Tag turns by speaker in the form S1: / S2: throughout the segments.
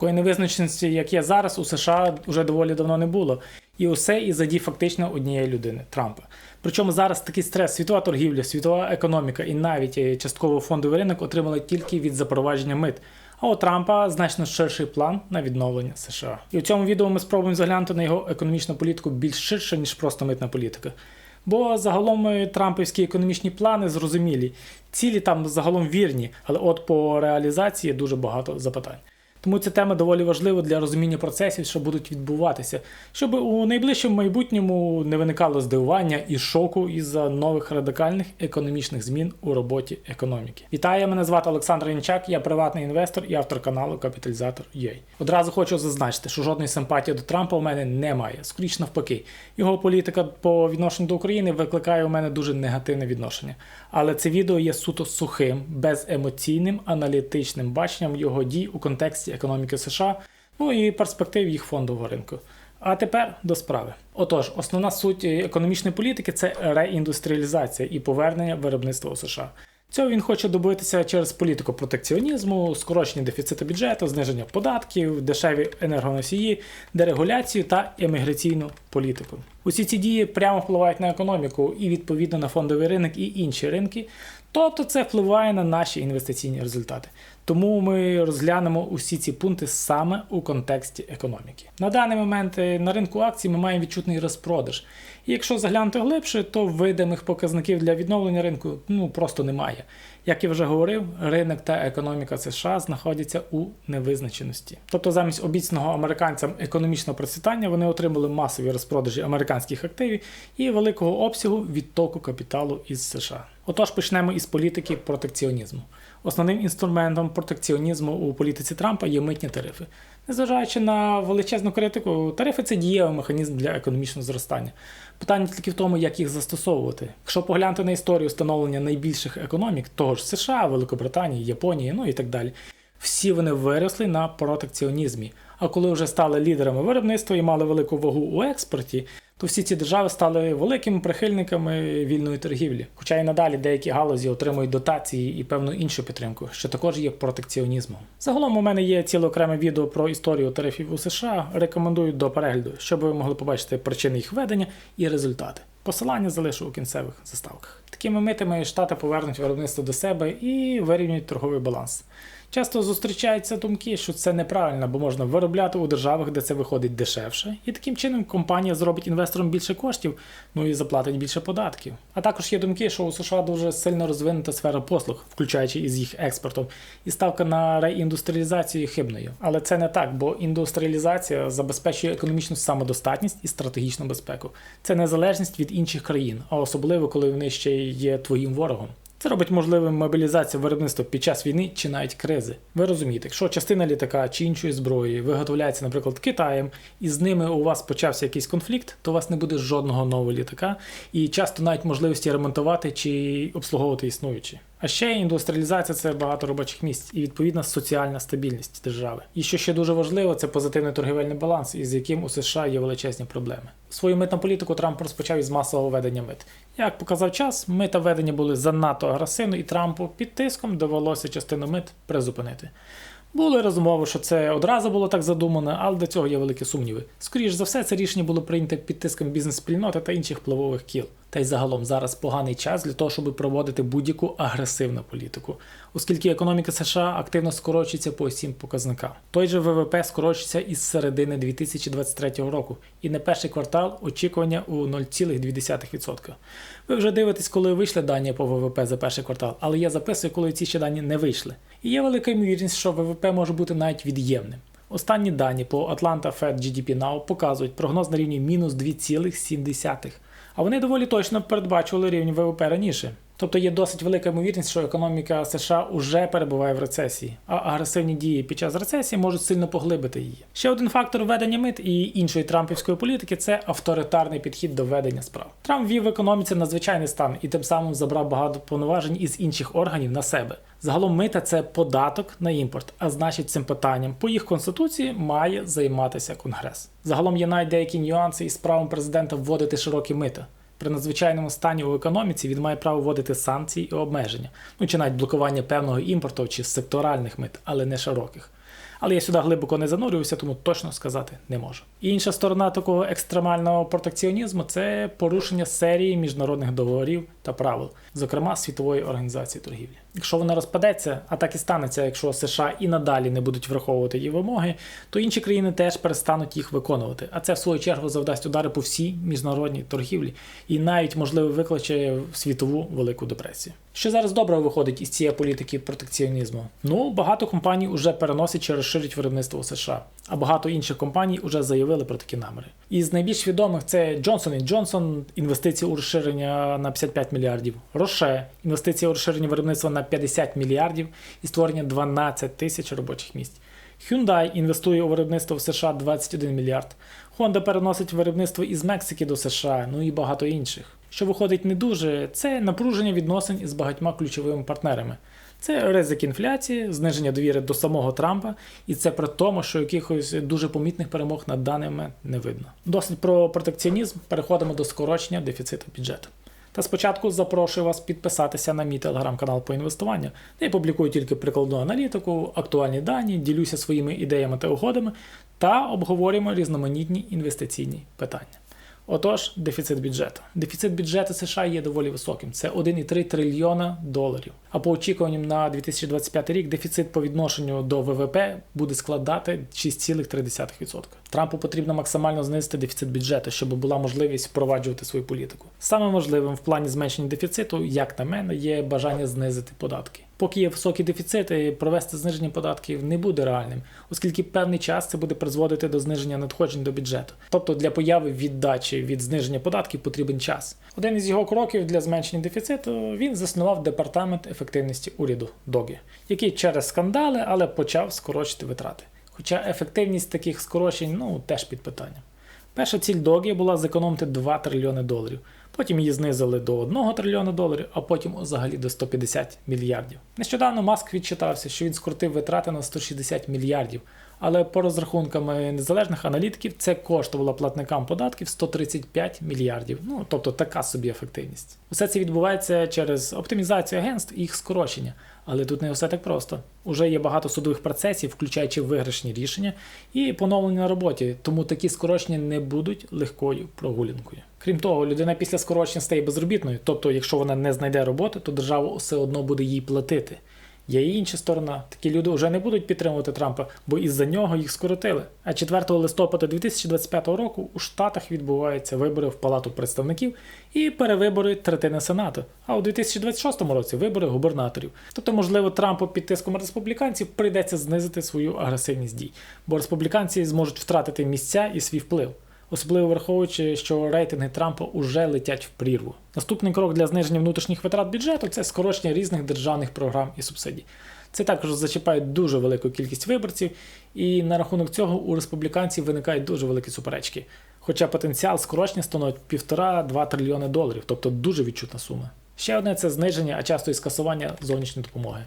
S1: Такої невизначеності, як є зараз, у США вже доволі давно не було. І усе із заді фактично однієї людини Трампа. Причому зараз такий стрес, світова торгівля, світова економіка і навіть е, частково фондовий ринок отримали тільки від запровадження мит. А у Трампа значно ширший план на відновлення США. І у цьому відео ми спробуємо заглянути на його економічну політику більш ширше, ніж просто митна політика. Бо загалом е, трампівські економічні плани зрозумілі, цілі там загалом вірні, але от по реалізації дуже багато запитань. Тому ця тема доволі важлива для розуміння процесів, що будуть відбуватися, щоб у найближчому майбутньому не виникало здивування і шоку із-за нових радикальних економічних змін у роботі економіки. Вітаю, мене звати Олександр Янчак, я приватний інвестор і автор каналу Капіталізатор UA. Одразу хочу зазначити, що жодної симпатії до Трампа у мене немає. Скоріш навпаки, його політика по відношенню до України викликає у мене дуже негативне відношення. Але це відео є суто сухим, беземоційним, аналітичним баченням його дій у контексті економіки США, ну і перспектив їх фондового ринку. А тепер до справи. Отож, основна суть економічної політики це реіндустріалізація і повернення виробництва у США. Цього він хоче добитися через політику протекціонізму, скорочення дефіциту бюджету, зниження податків, дешеві енергоносії, дерегуляцію та еміграційну політику. Усі ці дії прямо впливають на економіку і відповідно на фондовий ринок і інші ринки. Тобто це впливає на наші інвестиційні результати. Тому ми розглянемо усі ці пункти саме у контексті економіки. На даний момент е, на ринку акцій ми маємо відчутний розпродаж. І якщо заглянути глибше, то видимих показників для відновлення ринку ну просто немає. Як я вже говорив, ринок та економіка США знаходяться у невизначеності. Тобто, замість обіцяного американцям економічного процвітання вони отримали масові розпродажі американських активів і великого обсягу відтоку капіталу із США. Отож, почнемо із політики протекціонізму. Основним інструментом протекціонізму у політиці Трампа є митні тарифи. Незважаючи на величезну критику, тарифи це дієвий механізм для економічного зростання. Питання тільки в тому, як їх застосовувати. Якщо поглянути на історію встановлення найбільших економік, того ж США, Великобританії, Японії, ну і так далі, всі вони виросли на протекціонізмі. А коли вже стали лідерами виробництва і мали велику вагу у експорті, то всі ці держави стали великими прихильниками вільної торгівлі. Хоча і надалі деякі галузі отримують дотації і певну іншу підтримку, що також є протекціонізмом. Загалом у мене є ціле окреме відео про історію тарифів у США. Рекомендую до перегляду, щоб ви могли побачити причини їх ведення і результати. Посилання залишу у кінцевих заставках. Такими митами штати повернуть виробництво до себе і вирівнюють торговий баланс. Часто зустрічаються думки, що це неправильно, бо можна виробляти у державах, де це виходить дешевше, і таким чином компанія зробить інвесторам більше коштів, ну і заплатить більше податків. А також є думки, що у США дуже сильно розвинута сфера послуг, включаючи із їх експортом, і ставка на реіндустріалізацію хибною. Але це не так, бо індустріалізація забезпечує економічну самодостатність і стратегічну безпеку. Це незалежність від інших країн, а особливо коли вони ще є твоїм ворогом. Це робить можливим мобілізацію виробництва під час війни чи навіть кризи. Ви розумієте, якщо частина літака чи іншої зброї виготовляється, наприклад, Китаєм, і з ними у вас почався якийсь конфлікт, то у вас не буде жодного нового літака, і часто навіть можливості ремонтувати чи обслуговувати існуючі. А ще індустріалізація це багато робочих місць і відповідна соціальна стабільність держави. І що ще дуже важливо, це позитивний торгівельний баланс, із яким у США є величезні проблеми. Свою митну політику Трамп розпочав із масового ведення мит. Як показав час, мита введення були занадто агресивно, і Трампу під тиском довелося частину мит призупинити. Були розмови, що це одразу було так задумано, але до цього є великі сумніви. Скоріше за все, це рішення було прийнято під тиском бізнес-спільноти та інших впливових кіл. Та й загалом зараз поганий час для того, щоб проводити будь-яку агресивну політику, оскільки економіка США активно скорочується по усім показникам. Той же ВВП скорочується із середини 2023 року, і на перший квартал очікування у 0,2%. Ви вже дивитесь, коли вийшли дані по ВВП за перший квартал, але я записую, коли ці ще дані не вийшли. І є велика ймовірність, що ВВП може бути навіть від'ємним. Останні дані по Atlanta Fed GDP Now показують прогноз на рівні мінус 2,7, а вони доволі точно передбачували рівень ВВП раніше. Тобто є досить велика ймовірність, що економіка США вже перебуває в рецесії, а агресивні дії під час рецесії можуть сильно поглибити її. Ще один фактор введення мит і іншої трампівської політики це авторитарний підхід до ведення справ. Трамп ввів в економіці надзвичайний стан і тим самим забрав багато повноважень із інших органів на себе. Загалом мита це податок на імпорт, а значить, цим питанням по їх конституції має займатися конгрес. Загалом є навіть деякі нюанси із правом президента вводити широкі мита. При надзвичайному стані у економіці він має право вводити санкції і обмеження, ну чи навіть блокування певного імпорту чи секторальних мит, але не широких. Але я сюди глибоко не занурююся, тому точно сказати не можу. Інша сторона такого екстремального протекціонізму це порушення серії міжнародних договорів та правил, зокрема світової організації торгівлі. Якщо вона розпадеться, а так і станеться, якщо США і надалі не будуть враховувати її вимоги, то інші країни теж перестануть їх виконувати. А це в свою чергу завдасть удари по всій міжнародній торгівлі і навіть можливо викличе світову велику депресію. Що зараз добре виходить із цієї політики протекціонізму? Ну багато компаній вже переносять чи розширять виробництво у США, а багато інших компаній вже заявили про такі наміри. Із найбільш відомих це Johnson Johnson, інвестиції у розширення на 55 мільярдів, Roche, інвестиції у розширення виробництва на 50 мільярдів і створення 12 тисяч робочих місць. Hyundai інвестує у виробництво в США 21 мільярд. Honda переносить виробництво із Мексики до США, ну і багато інших. Що виходить не дуже, це напруження відносин із багатьма ключовими партнерами. Це ризик інфляції, зниження довіри до самого Трампа, і це при тому, що якихось дуже помітних перемог на даний момент не видно. Досить про протекціонізм. Переходимо до скорочення дефіциту бюджету. Та спочатку запрошую вас підписатися на мій телеграм-канал по інвестуванню, де я публікую тільки прикладну аналітику, актуальні дані, ділюся своїми ідеями та угодами та обговорюємо різноманітні інвестиційні питання. Отож, дефіцит бюджету. Дефіцит бюджету США є доволі високим. Це 1,3 трильйона доларів. А по очікуванням на 2025 рік дефіцит по відношенню до ВВП буде складати 6,3%. Трампу потрібно максимально знизити дефіцит бюджету, щоб була можливість впроваджувати свою політику. Саме можливим в плані зменшення дефіциту, як на мене, є бажання знизити податки. Поки є високі дефіцити, провести зниження податків не буде реальним, оскільки певний час це буде призводити до зниження надходжень до бюджету. Тобто для появи віддачі від зниження податків потрібен час. Один із його кроків для зменшення дефіциту він заснував департамент ефективності уряду ДОГІ, який через скандали, але почав скорочити витрати. Хоча ефективність таких скорочень ну теж під питанням. Перша ціль Догі була зекономити 2 трильйони доларів. Потім її знизили до 1 трильйона доларів, а потім взагалі до 150 мільярдів. Нещодавно Маск відчитався, що він скоротив витрати на 160 мільярдів, але по розрахунками незалежних аналітиків це коштувало платникам податків 135 мільярдів. Ну тобто така собі ефективність. Усе це відбувається через оптимізацію агентств і їх скорочення. Але тут не все так просто. Уже є багато судових процесів, включаючи виграшні рішення і поновлення на роботі, тому такі скорочення не будуть легкою прогулянкою. Крім того, людина після скорочення стає безробітною, тобто, якщо вона не знайде роботи, то держава все одно буде їй платити. Є і інша сторона. Такі люди вже не будуть підтримувати Трампа, бо із-за нього їх скоротили. А 4 листопада 2025 року у Штатах відбуваються вибори в Палату представників і перевибори третини Сенату. А у 2026 році вибори губернаторів. Тобто, можливо, Трампу під тиском республіканців прийдеться знизити свою агресивність дій, бо республіканці зможуть втратити місця і свій вплив особливо враховуючи, що рейтинги Трампа уже летять в прірву. Наступний крок для зниження внутрішніх витрат бюджету це скорочення різних державних програм і субсидій. Це також зачіпає дуже велику кількість виборців, і на рахунок цього у республіканців виникають дуже великі суперечки. Хоча потенціал скорочення становить 1,5-2 трильйони доларів, тобто дуже відчутна сума. Ще одне це зниження, а часто і скасування зовнішньої допомоги.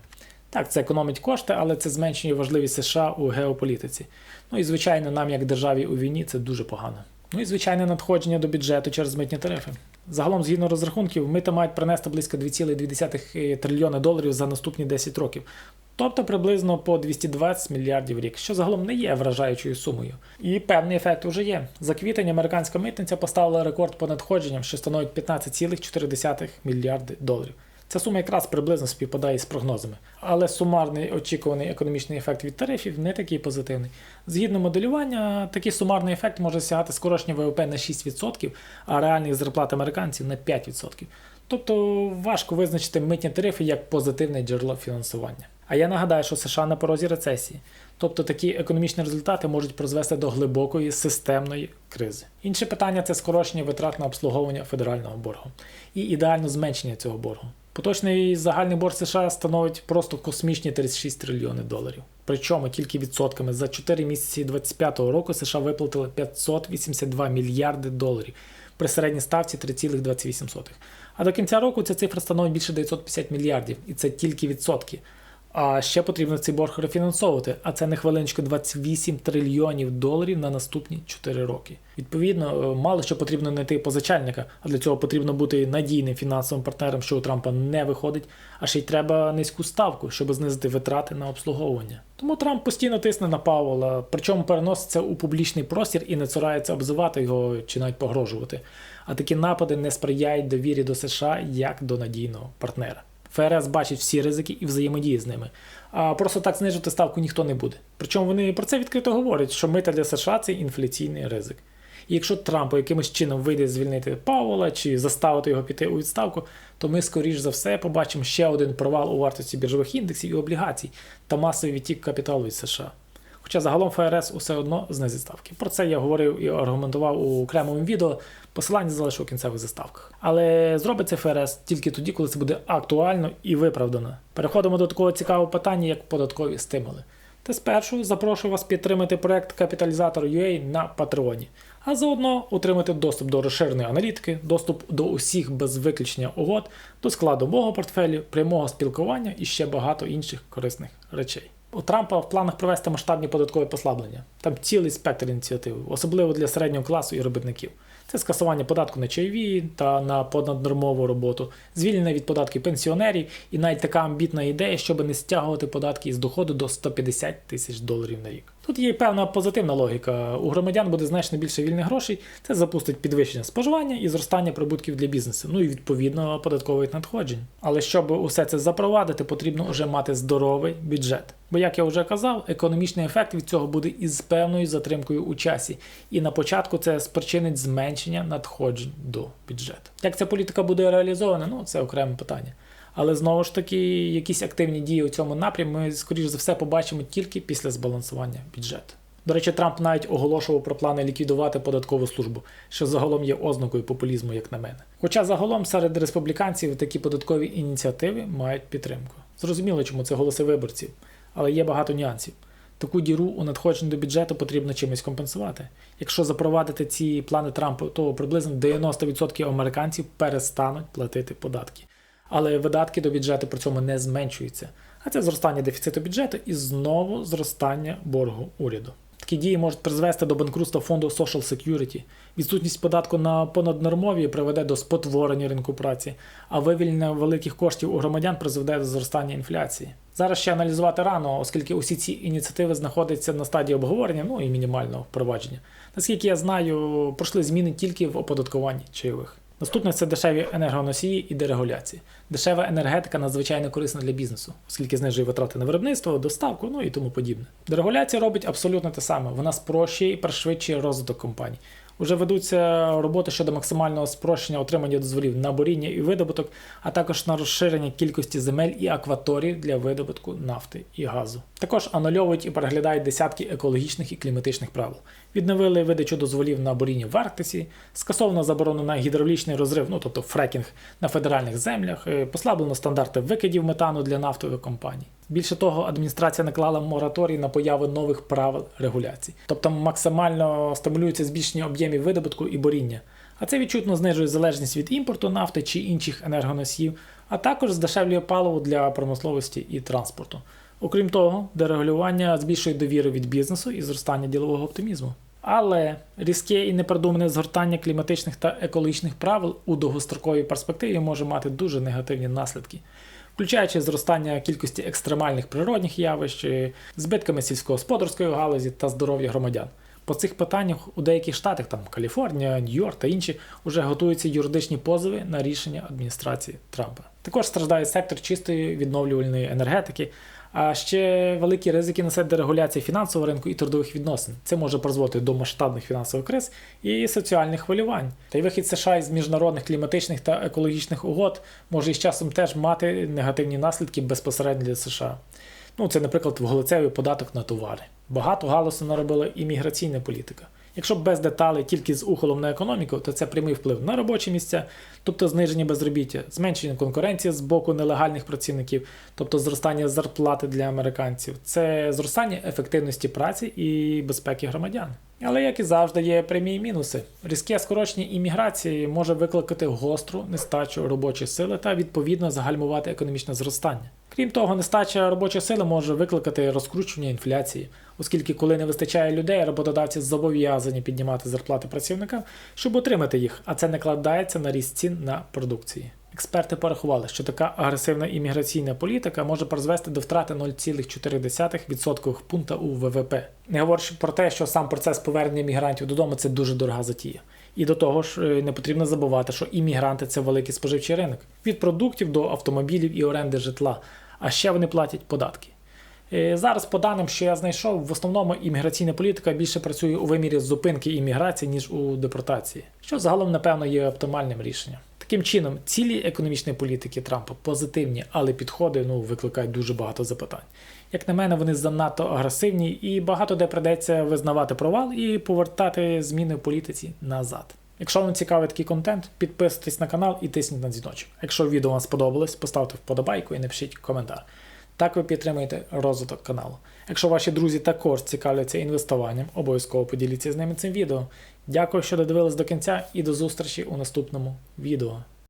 S1: Так, це економить кошти, але це зменшує важливість США у геополітиці. Ну і звичайно, нам, як державі у війні, це дуже погано. Ну і звичайне надходження до бюджету через митні тарифи. Загалом, згідно розрахунків, мита мають принести близько 2,2 трильйони доларів за наступні 10 років. Тобто приблизно по 220 мільярдів рік, що загалом не є вражаючою сумою. І певний ефект уже є. За квітень американська митниця поставила рекорд по надходженням, що становить 15,4 мільярди доларів. Ця сума якраз приблизно співпадає з прогнозами. Але сумарний очікуваний економічний ефект від тарифів не такий позитивний. Згідно моделювання, такий сумарний ефект може сягати скорочення ВВП на 6%, а реальних зарплат американців на 5%. Тобто важко визначити митні тарифи як позитивне джерело фінансування. А я нагадаю, що США на порозі рецесії. Тобто такі економічні результати можуть призвести до глибокої системної кризи. Інше питання це скорочення витрат на обслуговування федерального боргу і ідеально зменшення цього боргу. Поточний загальний борг США становить просто космічні 36 трильйони доларів. Причому тільки відсотками за 4 місяці 2025 року США виплатили 582 мільярди доларів при середній ставці 3,28. А до кінця року ця цифра становить більше 950 мільярдів, і це тільки відсотки. А ще потрібно цей борг рефінансовувати, а це не хвилиночку 28 трильйонів доларів на наступні 4 роки. Відповідно, е, мало що потрібно знайти позичальника, а для цього потрібно бути надійним фінансовим партнером, що у Трампа не виходить, а ще й треба низьку ставку, щоб знизити витрати на обслуговування. Тому Трамп постійно тисне на Павла, причому переноситься у публічний простір і не цурається обзивати його чи навіть погрожувати. А такі напади не сприяють довірі до США як до надійного партнера. ФРС бачить всі ризики і взаємодіє з ними. А просто так знижувати ставку ніхто не буде. Причому вони про це відкрито говорять, що мита для США це інфляційний ризик. І якщо Трампу якимось чином вийде звільнити Павла чи заставити його піти у відставку, то ми, скоріш за все, побачимо ще один провал у вартості біржових індексів і облігацій та масовий відтік капіталу від США. Хоча загалом ФРС усе одно знизить ставки. Про це я говорив і аргументував у окремому відео. Посилання залишу у кінцевих заставках. Але зробить це ФРС тільки тоді, коли це буде актуально і виправдано. Переходимо до такого цікавого питання, як податкові стимули. Та спершу запрошую вас підтримати проект Капіталізатор UA на Патреоні, а заодно отримати доступ до розширеної аналітики, доступ до усіх без виключення угод, до складу мого портфелю, прямого спілкування і ще багато інших корисних речей. У Трампа в планах провести масштабні податкові послаблення. Там цілий спектр ініціатив, особливо для середнього класу і робітників. Це скасування податку на чайові та на понаднормову роботу, звільнення від податків пенсіонерів і навіть така амбітна ідея, щоб не стягувати податки із доходу до 150 тисяч доларів на рік. Тут є певна позитивна логіка. У громадян буде значно більше вільних грошей. Це запустить підвищення споживання і зростання прибутків для бізнесу, ну і відповідно податкових надходжень. Але щоб усе це запровадити, потрібно вже мати здоровий бюджет. Бо, як я вже казав, економічний ефект від цього буде із певною затримкою у часі. І на початку це спричинить зменшення надходжень до бюджету. Як ця політика буде реалізована, ну це окреме питання. Але знову ж таки, якісь активні дії у цьому напрямі ми, скоріш за все, побачимо тільки після збалансування бюджету. До речі, Трамп навіть оголошував про плани ліквідувати податкову службу, що загалом є ознакою популізму, як на мене. Хоча загалом серед республіканців такі податкові ініціативи мають підтримку. Зрозуміло, чому це голоси виборців, але є багато нюансів. Таку діру у надходжень до бюджету потрібно чимось компенсувати. Якщо запровадити ці плани Трампа, то приблизно 90% американців перестануть платити податки. Але видатки до бюджету при цьому не зменшуються. А це зростання дефіциту бюджету і знову зростання боргу уряду. Такі дії можуть призвести до банкрутства фонду Social Security. Відсутність податку на понаднормові приведе до спотворення ринку праці, а вивільнення великих коштів у громадян призведе до зростання інфляції. Зараз ще аналізувати рано, оскільки усі ці ініціативи знаходяться на стадії обговорення, ну і мінімального впровадження. Наскільки я знаю, пройшли зміни тільки в оподаткуванні чайових. Наступне це дешеві енергоносії і дерегуляції. Дешева енергетика надзвичайно корисна для бізнесу, оскільки знижує витрати на виробництво, доставку, ну і тому подібне. Дерегуляція робить абсолютно те саме. Вона спрощує і пришвидшує розвиток компаній. Уже ведуться роботи щодо максимального спрощення отримання дозволів на боріння і видобуток, а також на розширення кількості земель і акваторій для видобутку нафти і газу. Також анульовують і переглядають десятки екологічних і кліматичних правил. Відновили видачу дозволів на боріння в Арктиці, скасовано заборону на гідравлічний розрив, ну тобто фрекінг на федеральних землях, е, послаблено стандарти викидів метану для нафтових компаній. Більше того, адміністрація наклала мораторій на появу нових правил регуляції, тобто максимально стимулюється збільшення об'ємів видобутку і боріння. А це відчутно знижує залежність від імпорту нафти чи інших енергоносіїв, а також здешевлює паливо для промисловості і транспорту. Окрім того, дерегулювання збільшує довіру від бізнесу і зростання ділового оптимізму. Але різке і непродумане згортання кліматичних та екологічних правил у довгостроковій перспективі може мати дуже негативні наслідки, включаючи зростання кількості екстремальних природних явищ, збитками сільськогосподарської галузі та здоров'я громадян. По цих питаннях у деяких штатах, там Каліфорнія, Нью-Йорк та інші, вже готуються юридичні позови на рішення адміністрації Трампа. Також страждає сектор чистої відновлювальної енергетики. А ще великі ризики несе дерегуляція фінансового ринку і трудових відносин. Це може призводити до масштабних фінансових криз і соціальних хвилювань. Та й вихід США із міжнародних кліматичних та екологічних угод може із часом теж мати негативні наслідки безпосередньо для США. Ну, це, наприклад, вуглецевий податок на товари. Багато галасу наробила імміграційна політика. Якщо без деталей тільки з ухолом на економіку, то це прямий вплив на робочі місця, тобто зниження безробіття, зменшення конкуренції з боку нелегальних працівників, тобто зростання зарплати для американців, це зростання ефективності праці і безпеки громадян. Але як і завжди, є прямі мінуси. Різке скорочення імміграції може викликати гостру нестачу робочої сили та відповідно загальмувати економічне зростання. Крім того, нестача робочої сили може викликати розкручування інфляції, оскільки, коли не вистачає людей, роботодавці зобов'язані піднімати зарплати працівникам, щоб отримати їх, а це накладається на ріст цін на продукції. Експерти порахували, що така агресивна імміграційна політика може призвести до втрати 0,4% пункта у ВВП. Не говорячи про те, що сам процес повернення мігрантів додому це дуже дорога затія. І до того ж, е, не потрібно забувати, що іммігранти це великий споживчий ринок від продуктів до автомобілів і оренди житла. А ще вони платять податки. Е, Зараз, по даним, що я знайшов, в основному імміграційна політика більше працює у вимірі зупинки імміграції, ніж у депортації, що загалом, напевно, є оптимальним рішенням. Таким чином, цілі економічної політики Трампа позитивні, але підходи ну, викликають дуже багато запитань. Як на мене, вони занадто агресивні і багато де придеться визнавати провал і повертати зміни в політиці назад. Якщо вам цікавий такий контент, підписуйтесь на канал і тисніть на дзвіночок. Якщо відео вам сподобалось, поставте вподобайку і напишіть коментар. Так ви підтримуєте розвиток каналу. Якщо ваші друзі також цікавляться інвестуванням, обов'язково поділіться з ними цим відео. Дякую, що додивились до кінця і до зустрічі у наступному відео.